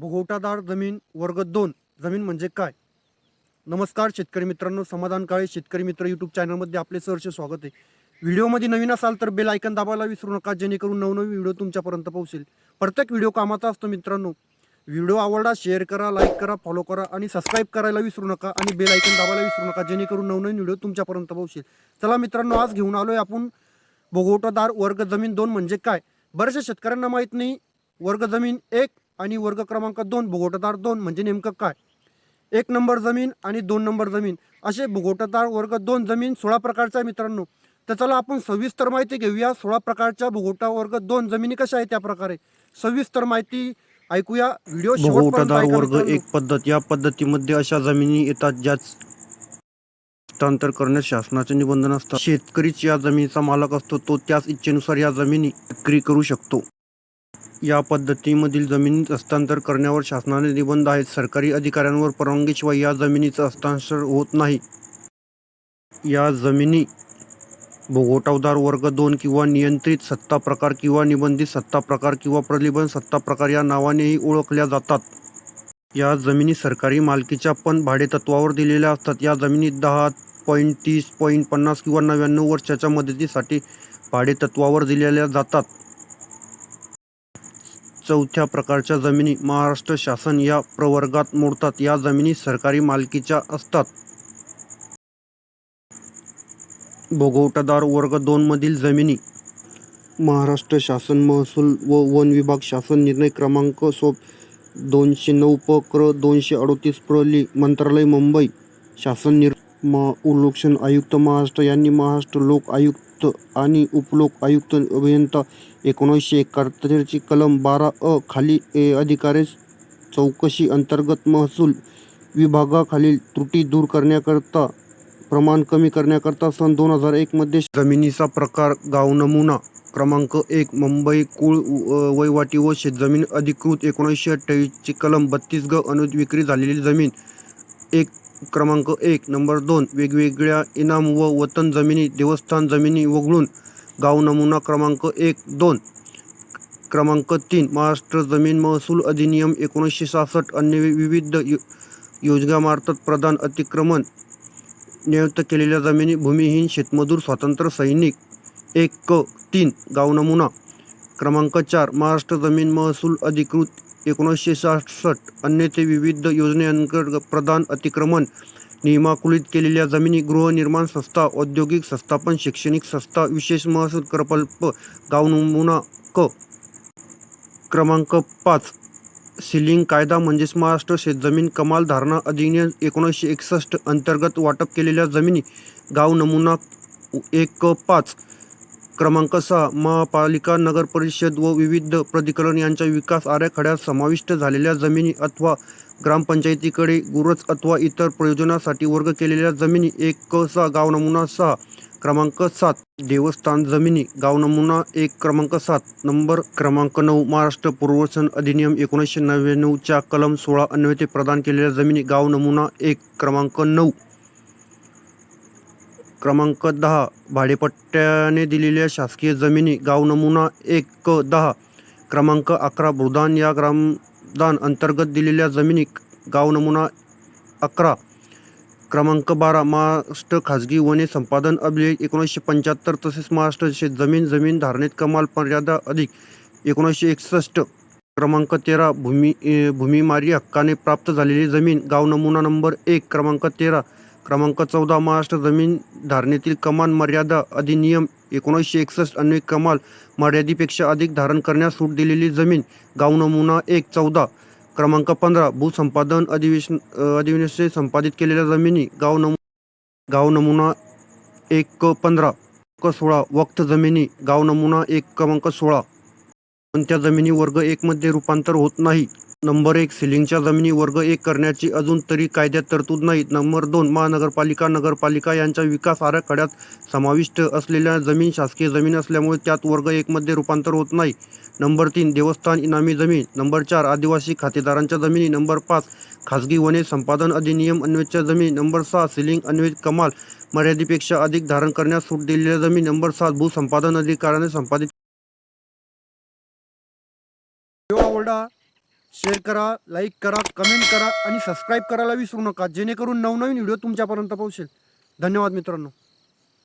भुगवटादार जमीन वर्ग दोन जमीन म्हणजे काय? नमस्कार शेतकरी मित्रांनो समाधान काळे शेतकरी मित्र यूट्यूब चॅनलमध्ये आपले सहर्ष स्वागत आहे. व्हिडिओमध्ये नवीन असाल तर बेल आयकन दाबायला विसरू नका जेणेकरून नवनवीन व्हिडिओ तुमच्यापर्यंत पोहोचेल. प्रत्येक व्हिडिओ कामाचा असतो मित्रांनो. व्हिडिओ आवडला शेअर करा लाईक करा फॉलो करा आणि सबस्क्राईब करायला विसरू नका आणि बेल आयकन दाबायला विसरू नका जेणेकरून नवनवीन व्हिडिओ तुमच्यापर्यंत पोहोचेल. चला मित्रांनो आज घेऊन आलोय आपण भोगवटादार वर्ग जमीन दोन म्हणजे काय? बऱ्याचशा शेतकऱ्यांना माहीत नाही वर्ग जमीन एक आणि वर्ग क्रमांक दोन भोगवटादार दोन म्हणजे नेमकं काय? एक नंबर जमीन आणि दोन नंबर जमीन. असे भोगवटादार वर्ग दोन जमीन सोळा प्रकारच्या आहे मित्रांनो. तर चला आपण सविस्तर माहिती घेऊया. सोळा प्रकारच्या भोगवटा वर्ग दोन जमिनी कशा आहेत त्या प्रकारे? सविस्तर माहिती ऐकूया. व्हिडिओ ऐका वर्ग. एक पद्धत. या पद्धतीमध्ये अशा जमिनी येतात ज्यात हस्तांतर करण्यास शासनाचे निबंधन असतात. शेतकरीच या जमिनीचा मालक असतो. तो त्याच इच्छेनुसार या जमिनी विक्री करू शकतो. या पद्धतीमधील जमिनीत हस्तांतर करण्यावर शासनाने निबंध आहेत. सरकारी अधिकाऱ्यांवर परवानगीशिवाय या जमिनीचं हस्तांतर होत नाही. या जमिनी भोगोटावदार वर्ग दोन किंवा नियंत्रित सत्ता प्रकार किंवा निबंधित सत्ता प्रकार किंवा प्रलिबन सत्ता प्रकार या नावानेही ओळखल्या जातात. या जमिनी सरकारी मालकीच्या पण भाडेतत्वावर दिलेल्या असतात. या जमिनी दहा पॉईंट तीस पॉईंट पन्नास किंवा नव्याण्णव वर्षाच्या मुदतीसाठी भाडेतत्वावर दिलेल्या जातात. चौथ्या प्रकारच्या जमिनी महाराष्ट्र शासन या प्रवर्गात मोडतात. या जमिनी सरकारी मालकीच्या असतात. भोगवटादार वर्ग दोनमधील जमिनी. महाराष्ट्र शासन महसूल व वन विभाग शासन निर्णय क्रमांक सोप दोनशे नऊ प क्र दोनशे अडोतीस प्रली मंत्रालय मुंबई शासन निर् मा उलोक्षण आयुक्त महाराष्ट्र यांनी महाराष्ट्र लोक आयुक्त आणि उपलोक आयुक्त अभियंता एकोणीसशे एकाहत्तरची कलम बारा अ खाली ए अधिकारी चौकशी अंतर्गत महसूल विभागाखालील त्रुटी दूर करण्याकरता प्रमाण कमी करण्याकरता सन दोन हजार एकमध्ये जमिनीचा प्रकार गाव नमुना क्रमांक एक मुंबई कुळ वैवाटी वहिवाटी व शेतजमीन अधिकृत एकोणीसशे अठ्ठावीसची कलम बत्तीस ग अनुद विक्री झालेली जमीन एक क्रमांक एक नंबर दोन वेगवेगळ्या इनाम व वतन जमिनी देवस्थान जमिनी वगळून गाव नमुना क्रमांक एक दोन क्रमांक तीन महाराष्ट्र जमीन महसूल अधिनियम एकोणीसशे सहासष्ट अन्य विविध योजनामार्फत प्रदान अतिक्रमण नियुक्त केलेल्या जमिनी भूमिहीन शेतमजूर स्वातंत्र्य सैनिक एक क तीन गाव नमुना क्रमांक चार महाराष्ट्र जमीन महसूल अधिकृत एकोणीसशे सहासष्ट अन्य ते विविध योजनेअंतर्गत प्रदान अतिक्रमण नियमाकुलित केलेल्या जमिनी गृहनिर्माण संस्था औद्योगिक संस्थापन शैक्षणिक संस्था विशेष महसूल प्रकल्प गाव नमुना क. क्रमांक पाच. सिलिंग कायदा म्हणजेच महाराष्ट्र शेतजमीन कमाल धारणा अधिनियम एकोणीसशे एकसष्ट अंतर्गत वाटप केलेल्या जमिनी गाव नमुना एक पाच. क्रमांक सहा महापालिका नगरपरिषद व विविध प्राधिकरण यांच्या विकास आराखड्यात समाविष्ट झालेल्या जमिनी अथवा ग्रामपंचायतीकडे गुरज अथवा इतर प्रयोजनासाठी वर्ग केलेल्या जमिनी एक क सहा गाव नमुना सहा क्रमांक सात देवस्थान जमिनी गाव नमुना एक क्रमांक सात नंबर क्रमांक नऊ महाराष्ट्र पूर्वसन अधिनियम एकोणीसशे नव्याण्णवच्या कलम सोळा अन्वये प्रदान केलेल्या जमिनी गाव नमुना एक क्रमांक नऊ. क्रमांक दहा भाडेपट्ट्याने दिलेल्या शासकीय जमिनी गाव नमुना एक क दहा क्रमांक अकरा भूदान या ग्रामदान अंतर्गत दिलेल्या जमिनी गाव नमुना अकरा क्रमांक बारा महाराष्ट्र खाजगी वने संपादन अभिलेख एकोणीसशे पंच्याहत्तर तसेच महाराष्ट्र शेत जमीन जमीन धारणेत कमाल मर्यादा अधिक एकोणीसशे एकसष्ट क्रमांक तेरा भूमी भूमिमारी हक्काने प्राप्त झालेली जमीन गाव नमुना नंबर एक क्रमांक तेरा क्रमांक चौदा महाराष्ट्र जमीन धारणेतील कमान मर्यादा अधिनियम एकोणीसशे एकसष्ट अन्वय कमाल मर्यादेपेक्षा अधिक धारण करण्यास सूट दिलेली जमीन गाव नमुना एक चौदा. क्रमांक पंधरा भूसंपादन अधिवेशन अधिवेशनाचे अधिवेशने संपादित केलेल्या जमिनी गाव नमु गाव नमुना एक क पंधरा. क सोळा वक्त जमिनी गाव नमुना एक क्रमांक सोळा. पण त्या जमिनी वर्ग एकमध्ये रूपांतर होत नाही. नंबर एक सिलिंगच्या जमिनी वर्ग एक करण्याची अजून तरी कायद्यात तरतूद नाही नंबर दोन महानगरपालिका नगरपालिका यांच्या विकास आराखड्यात समाविष्ट असलेल्या जमीन शासकीय जमीन असल्यामुळे त्यात वर्ग एकमध्ये रूपांतर होत नाही. नंबर तीन देवस्थान इनामी जमीन. नंबर चार आदिवासी खातेदारांच्या जमिनी. नंबर पाच खाजगी वने संपादन अधिनियम अन्वयच्या जमीन. नंबर सहा सिलिंग अन्वय कमाल मर्यादेपेक्षा अधिक धारण करण्यास सूट दिलेल्या जमीन. नंबर सात भूसंपादन अधिकाऱ्याने संपादित शेअर करा लाईक करा कमेंट करा आणि सबस्क्राईब करायला विसरू नका. जेणेकरून नवनवीन व्हिडिओ तुमच्यापर्यंत पोहोचेल. धन्यवाद मित्रांनो.